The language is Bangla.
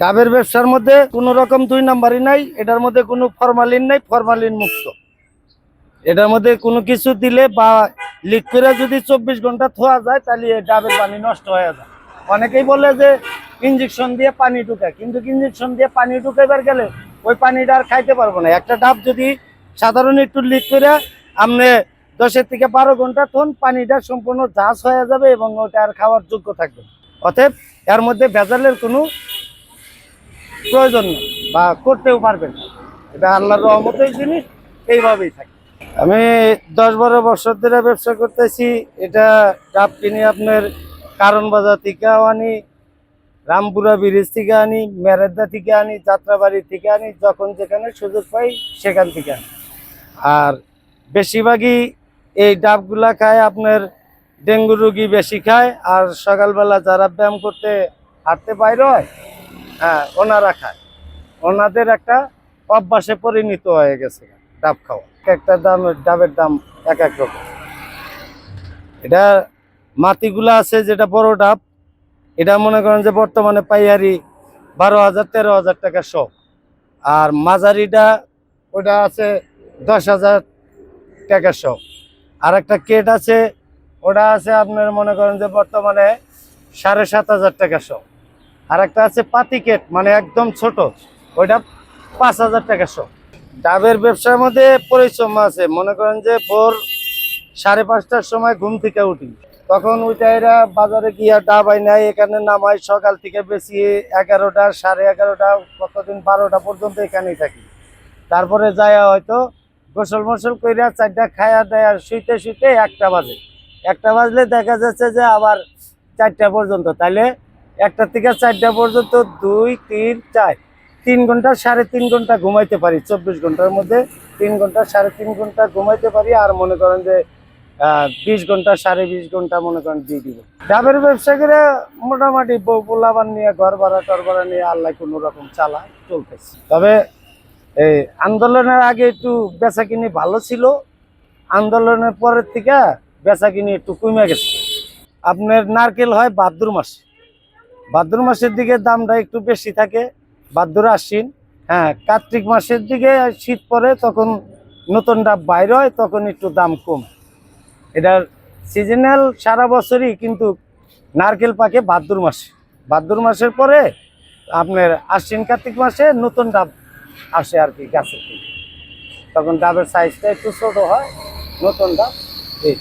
ডাবের ব্যবসার মধ্যে কোনো রকম দুই নাম্বারই নাই, এটার মধ্যে কোনো ফরমালিন নাই, ফরমালিন মুক্ত। এটার মধ্যে কোনো কিছু দিলে বা লিক করে যদি চব্বিশ ঘণ্টা থোয়া যায়, তাহলে ডাবের পানি নষ্ট হয়ে যায়। অনেকেই বলে যে ইঞ্জেকশন দিয়ে পানি ঢুকায়, কিন্তু ইঞ্জেকশন দিয়ে পানি ঢুকাইবার গেলে ওই পানিটা আর খাইতে পারব না। একটা ডাব যদি সাধারণ একটু লিক করে আপনি দশের থেকে বারো ঘণ্টা তখন পানিটা সম্পূর্ণ ঝাঁস হয়ে যাবে এবং ওটা আর খাওয়ার যোগ্য থাকবে। অতএব এর মধ্যে ভেজালের কোনো প্রয়োজন বা করতেও পারবেন না। এটা আল্লাহর রহমতের জিনিস, এইভাবেই থাকে। আমি দশ বারো বছর ধরে ব্যবসা করতেছি, এটা ডাব কিনে আপনার কারণ বাজার থেকে আনি, রামপুরা ব্রিজ থেকে আনি, মেরেদা থেকে আনি, যাত্রাবাড়ি থেকে আনি, যখন যেখানে সুযোগ পাই সেখান থেকে আনি। আর বেশিরভাগই এই ডাবগুলা খায় আপনার ডেঙ্গু রুগী বেশি খায়, আর সকালবেলা যারা ব্যায়াম করতে হাঁটতে বাইরে হয় হ্যাঁ ওনারা খায়। ওনাদের একটা অভ্যাসে পরিণত হয়ে গেছে ডাব খাওয়া। এক একটা দাম, ডাবের দাম এক এক রকম। এটা মাটিগুলা আছে যেটা বড় ডাব, এটা মনে করেন যে বর্তমানে পাইয়ারি বারো হাজার, তেরো হাজার টাকা শ আর মাঝারিটা ওটা আছে দশ হাজার টাকা শ আর একটা কেট আছে, ওটা আছে আপনার মনে করেন যে বর্তমানে সাড়ে সাত হাজার টাকা শ আর একটা আছে পাতি কেট মানে একদম ছোট। ওইটা পাঁচ হাজার টাকা শ। ডাবের ব্যবসার মধ্যে পরিশ্রম আছে। মনে করেন যে ভোর সাড়ে পাঁচটার সময় ঘুম থেকে উঠি। তখন ওইটা এরা বাজারে গিয়া ডাব নেয় এখানে নামাই সকাল থেকে বেশি এগারোটা, সাড়ে এগারোটা, কতদিন, বারোটা পর্যন্ত এখানেই থাকি। তারপরে যায় হয়তো গোসল মোসল কইরা চারটা খায়া দেয় আর শুইতে শুইতে একটা বাজে। একটা বাজলে দেখা যাচ্ছে যে আবার চারটা পর্যন্ত। তাইলে একটা থেকে চারটা পর্যন্ত দুই, তিন, চার। তিন ঘণ্টা, সাড়ে তিন ঘণ্টা ঘুমাইতে পারি, চব্বিশ ঘণ্টার মধ্যে তিন ঘণ্টা, সাড়ে তিন ঘণ্টা ঘুমাইতে পারি আর মনে করেন যে বিশ ঘণ্টা, সাড়ে বিশ ঘণ্টা মনে করেন দিয়ে দিব। ডাবের ব্যবসা করে মোটামুটি পোলাবান নিয়ে ঘর ভাড়া, টর ভাড়া নিয়ে আল্লাহ কোনো রকম চালা চলতেছে। তবে এই আন্দোলনের আগে একটু বেচা কিনি ভালো ছিল, আন্দোলনের পরের থেকে বেচা কিনি একটু কমে গেছে। আপনার নারকেল হয় ভাদ্র মাসে। ভাদ্র মাসের দিকে দামটা একটু বেশি থাকে, ভাদ্র আশ্বিন। হ্যাঁ কার্তিক মাসের দিকে শীত পরে তখন নতুন ডাব বাইর হয়, তখন একটু দাম কম। এটার সিজনাল সারা বছরই কিন্তু নারকেল পাকে ভাদ্র মাসে। ভাদ্র মাসের পরে আপনার আশ্বিন কার্তিক মাসে নতুন ডাব আসে আর কি গাছের তখন ডাবের সাইজটা একটু ছোটো হয়, নতুন ডাব এই।